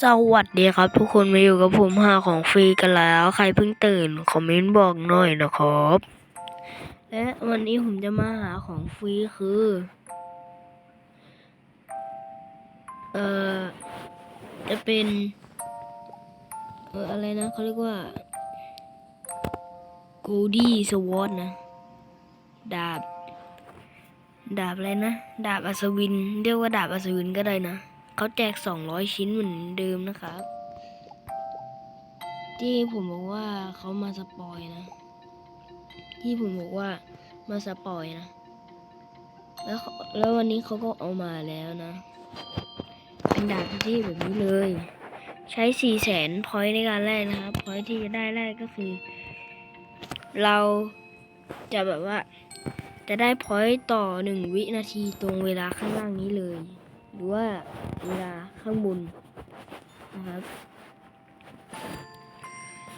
สวัสดีครับ ทุกคนมาอยู่กับผมหาของฟรีกันแล้ว ใครเพิ่งตื่น คอมเมนต์บอกหน่อยนะครับ และวันนี้ผมจะมาหาของฟรีคือ เอ่อ จะเป็น เอออะไรนะเขาเรียกว่า g o l d y Sword นะ ดาบ ดาบอะไรนะ ดาบอัศวิน เรียกว่าดาบอัศวินก็ได้นะ เขาแจก200ชิ้นเหมือนเดิมนะครับ ที่ผมบอกว่าเขามาสปอยนะ ที่ผมบอกว่ามาสปอยนะ แล้วแล้ววันนี้เขาก็เอามาแล้วนะ เป็นดาบที่แบบนี้เลย ใช้4 0 0แสนพอยต์ในการแลกนะครับพอยต์ที่จะได้แรกก็คือ เราจะแบบว่าจะได้พอยต์ต่อ1วินาทีตรงเวลาข้างล่างนี้เลย หรือว่าเวลาข้างบนนะครับ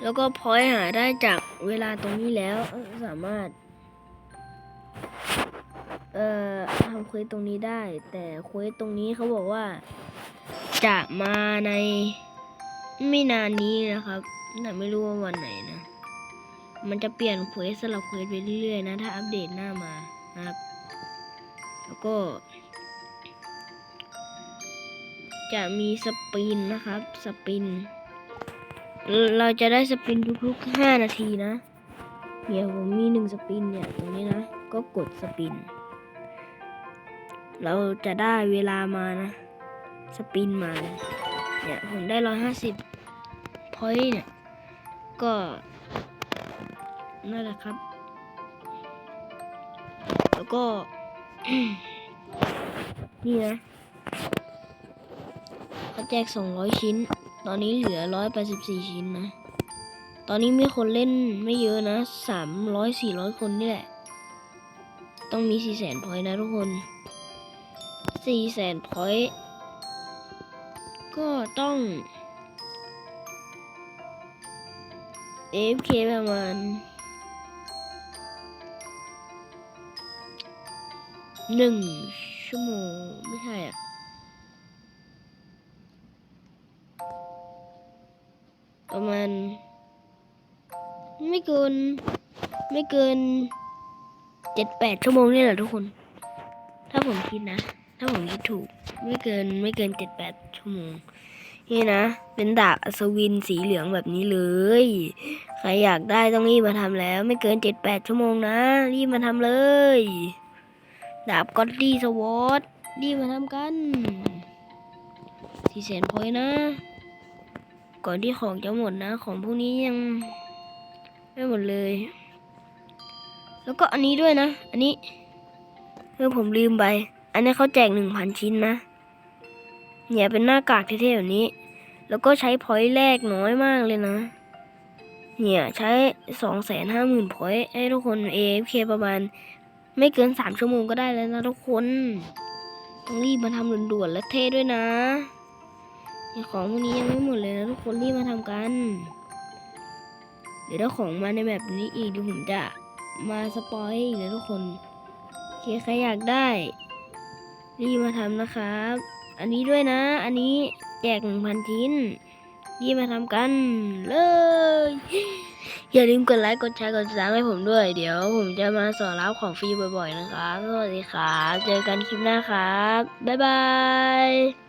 แล้วก็พอยหาได้จากเวลาตรงนี้แล้วสามารถ เอ่อทำเควสตรงนี้ได้ แต่เควสตรงนี้เขาบอกว่า จะมาในไม่นานนี้นะครับแต่ไม่รู้ว่าวันไหนนะ มันจะเปลี่ยนเควสสลับเควสไปเรื่อยๆนะ ถ้าอัปเดตหน้ามานะครับ แล้วก็ จะมีสปินนะครับ สปิน เราจะได้สปินทุกๆ 5 นาทีนะ เนี่ยผมมีหนึ่งสปินเนี่ยตรงนี้นะ ก็กดสปิน เราจะได้เวลามานะ สปินมาเลยเนี่ยผมได้ร้อยห้าสิบพอยต์เนี่ย ก็นั่นแหละครับ แล้วก็ นี่นะ เขาแจก 200 ชิ้น ตอนนี้เหลือ 184 ชิ้นนะ ตอนนี้มีคนเล่นไม่เยอะนะ 300 400 คนนี่แหละ ต้องมี 400,000พอยต์นะทุกคน 400,000พอยต์ก็ต้อง AFK ประมาณหนึ่งชั่วโมงไม่ใช่อะ ประมาณ ไม่เกิน ไม่เกินเจ็ดแปดชั่วโมงนี่แหละทุกคน ถ้าผมคิดนะ ถ้าผมคิดถูก ไม่เกินไม่เกินเจ็ดแปดชั่วโมง นี่นะ เป็นดาบอัศวินสีเหลืองแบบนี้เลย ใครอยากได้ต้องรีบมาทำแล้ว ไม่เกินเจ็ดแปดชั่วโมงนะ รีบมาทำเลย ดาบก็อดดี้สวอตรีบมาทำกันสี่แสนพอยนะ ก่อนที่ของจะหมดนะ ของพวกนี้ยังไม่หมดเลย แล้วก็อันนี้ด้วยนะ อันนี้เพื่อผมลืมไป อันนี้เขาแจกหนึ่งพันชิ้นนะ เนี่ยเป็นหน้ากากเท่ๆแบบนี้ แล้วก็ใช้พอยต์แรกน้อยมากเลยนะ เนี่ยใช้สองแสนห้าหมื่นพอยต์ให้ทุกคน AFK ประมาณ ไม่เกินสามชั่วโมงก็ได้แล้วนะทุกคน ต้องรีบมาทำด่วนๆและเท่ด้วยนะ ของพวกนี้ยังไม่หมดเลยนะทุกคนรีบมาทำกัน เดี๋ยวถ้าของมาในแบบนี้อีกเดี๋ยวผมจะมาสปอยให้อีกนะทุกคนโอเคใครอยากได้ รีบมาทำนะครับ อันนี้ด้วยนะ อันนี้แจกหนึ่งพันชิ้นรีบมาทำกันเลย อย่าลืมกดไลค์กดแชร์กดติดตามให้ผมด้วย เดี๋ยวผมจะมาสอนรับของฟรีบ่อยๆนะครับสวัสดีครับ เจอกันคลิปหน้าครับ บ๊ายบาย